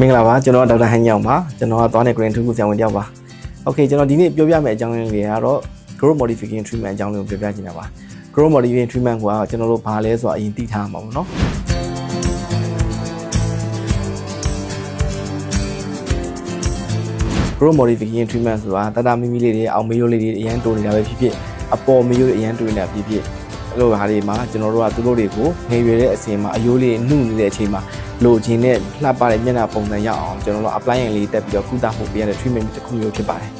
မင်္ဂလာပါကျွန်တော်ဒေါက်တာဟန်ညောင်ပါကျွန်တော်ကသွားနေ green 2ခုဆရာဝန်တယောက်ပါโอเคကျွန်တော်ဒီနေ့ပြောပြမယ့်အကြောင်းရင်းတွေကတော့ growth modification treatment အကြောင်းလေးကိုပြောပြချင်တာပါ growth modification treatment ကကျွန်တော်တို့ဘာလဲဆိုတာအရင်သိထားမှာပေါ့နော် grow modification treatment ဆိုတာတတမိမိလေးတွေအောင်မေးရိုးလေးတွေအရန်တိုးနေတာပဲဖြစ်ဖြစ်အပေါ်မေးရိုးတွေအရန်တိုးနေတာဖြစ်ဖြစ် အဲ့လိုဟာတွေမှာကျွန်တော်တို့ကသူတို့တွေကိုငယ်ရွယ်တဲ့အချိန်မှာအယိုးလေးနှုတ်နေတဲ့အချိန်မှာလိုချင်တဲ့လှပတဲ့မျက်နှာပုံစံရအောင်ကျွန်တော်တို့ apply ရင်လေးတက်ပြီးတော့ကုသမှုပေးရတဲ့ treatment တစ်ခုမျိုးဖြစ်ပါတယ်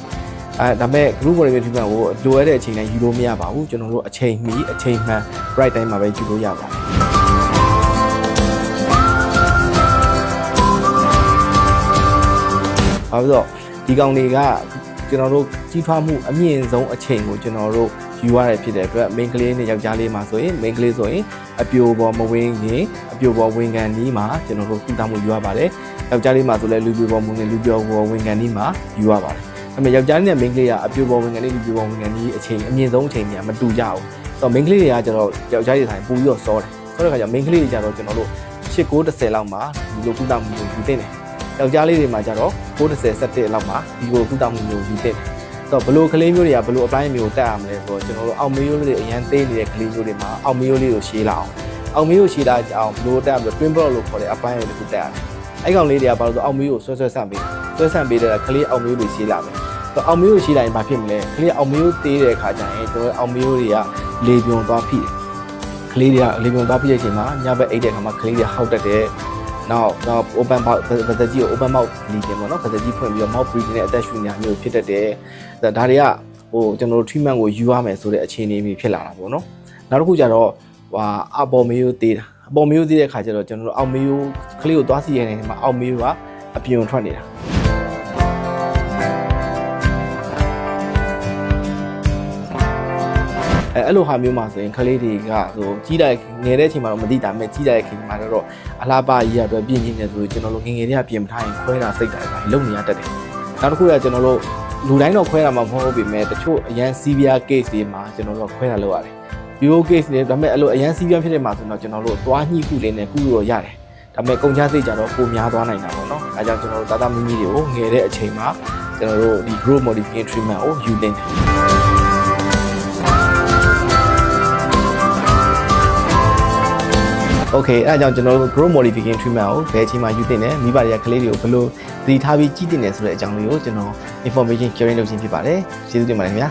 အဲဒါပေမဲ့ group modification treatment ကိုလိုရတဲ့အချိန်တိုင်းယူလို့မရပါဘူးကျွန်တော်တို့အချိန်မီအချိန်မှန် right time မှာပဲယူလို့ရပါတယ်။ဘာလို့လဲဆိုတော့ဒီကောင်တွေက ကျွန်တော်တို့ကြီးထွားမှုအမြင့်ဆုံးအချိန်ကိုကျွန်တော်တို့ယူရတဲ့ဖြစ်တဲ့အတွက် main ကလေးနဲ့ယောက်ျားလေးမှာဆိုရင် main ကလေးဆိုရင်အပြိုပေါ်မဝင်ရင်အပြိုပေါ်ဝင်ကန်နီးမှာကျွန်တော်တို့ကုသမှုယူရပါတယ်။ယောက်ျားလေးမှာဆိုလည်းလူပြိုပေါ်မဝင်လူပြိုပေါ်ဝင်ကန်နီးမှာယူရပါတယ်။ဒါပေမဲ့ယောက်ျားလေးနဲ့ main ကလေးကအပြိုပေါ်ဝင်ကန်နီးလူပြိုပေါ်ဝင်ကန်နီးအချိန်အမြင့်ဆုံးအချိန်တွေကမတူကြဘူး။ဆိုတော့ main ကလေးတွေကကျွန်တော်ယောက်ျားလေးတိုင်းပူပြီးတော့စောတယ်။ဆိုတဲ့ခါကျ main ကလေးတွေကျတော့ကျွန်တော်တို့8 9 10လောက်မှာဒီလိုကုသမှုယူတင်တယ်။ ယောက်ျားလေးတွေမှာကျတော့90 17လောက်မှာဒီကိုကုသမှုမျိုးယူတင်တယ်။တော့ဘလို့ကလေးမျိုးတွေကဘလို့ apply မျိုးတက်ရမလဲဆိုတော့ကျွန်တော်တို့အောက်မေးရိုးလေးတွေအရန်သေးနေတဲ့ကလေးမျိုးတွေမှာအောက်မေးရိုးလေးကိုရှေးလာအောင်အောက်မေးရိုးရှေးလာအောင်ဘလို့တက်ရမလဲ twin block လို့ခေါ်တဲ့ apply တွေတစ်ခုတက်ရတယ်။အဲ့ကောင်လေးတွေကဘာလို့ဆိုအောက်မေးရိုးဆွဲဆွဲဆန့်ပေးဆွဲဆန့်ပေးတဲ့ကလေးအောက်မေးရိုးတွေရှေးလာမယ်။တော့အောက်မေးရိုးရှေးလာရင်ဘာဖြစ်မလဲ။ကလေးအောက်မေးရိုးသေးတဲ့အခါကျရင်ကျွန်တော်အောက်မေးရိုးတွေကလေပြွန်သွားဖိတယ်။ကလေးတွေကလေပြွန်သွားဖိတဲ့အချိန်မှာညဘက်အိတ်တဲ့အခါမှာကလေးတွေဟောက်တက်တယ်။ နောက်တော့ open mouth ဗသက်ကြီးကို open mouth လီတင်ပေါ့နော်ဗသက်ကြီးဖွင့်ပြီးတော့ mouth breathing နဲ့အသက်ရှူနေတာမျိုးဖြစ်တတ်တယ်ဒါဒါတွေကဟိုကျွန်တော်တို့ treatment ကိုယူရမယ်ဆိုတဲ့အခြေအနေမျိုးဖြစ်လာတာပေါ့နော်နောက်တစ်ခုကျတော့ဟာအပေါ်မေးရိုးသေးတာအပေါ်မေးရိုးသေးတဲ့ခါကျတော့ကျွန်တော်တို့အောက်မေးရိုးကလေးကိုသွားစီရတဲ့နေမှာအောက်မေးရိုးကအပြွန်ထွက်နေတာ အဲအဲ့လိုဟာမျိုးမှာဆိုရင်ကလေးတွေကဟိုကြီးတဲ့ငယ်တဲ့အချိန်မှာတော့မသိတာမဲ့ကြီးတဲ့ခင်မှာတော့အလားပါကြီးရအတွက်ပြင်နေတယ်ဆိုရင်ကျွန်တော်တို့ငငယ်တွေကပြင်မထားရင်ခွဲတာစိတ်တာတွေလုံနေရတတ်တယ်နောက်တစ်ခုကကျွန်တော်တို့လူတိုင်းတော့ခွဲတာမှမဟုတ်ပေမဲ့တချို့အရန် severe case တွေမှာကျွန်တော်တို့ခွဲတာလုပ်ရတယ် bio case တွေဒါပေမဲ့အဲ့လိုအရန် severe ဖြစ်တဲ့မှာဆိုတော့ကျွန်တော်တို့သွားညှိခုလေးနဲ့ကုလို့ရတယ်ဒါပေမဲ့ကုန်ချစိတ်ကြတော့ပိုများသွားနိုင်တာပေါ့နော်အဲကြောင့်ကျွန်တော်တို့တာတာမီမီတွေကိုငယ်တဲ့အချိန်မှာကျွန်တော်တို့ဒီ growth modification treatment ကိုယူသင့်တယ် Okay အဲအကြောင်းကျွန်တော်တို့ growth modification treatment ကိုဘယ်အချိန်မှယူသင့်တယ်မိဘတွေကကလေးတွေကိုဘယ်လိုသတိထားပြီးကြည့်သင့်တယ်ဆိုတဲ့အကြောင်းလေးကိုကျွန်တော် information sharing လုပ်ခြင်းဖြစ်ပါတယ်ကျေးဇူးတင်ပါတယ်ခင်ဗျာ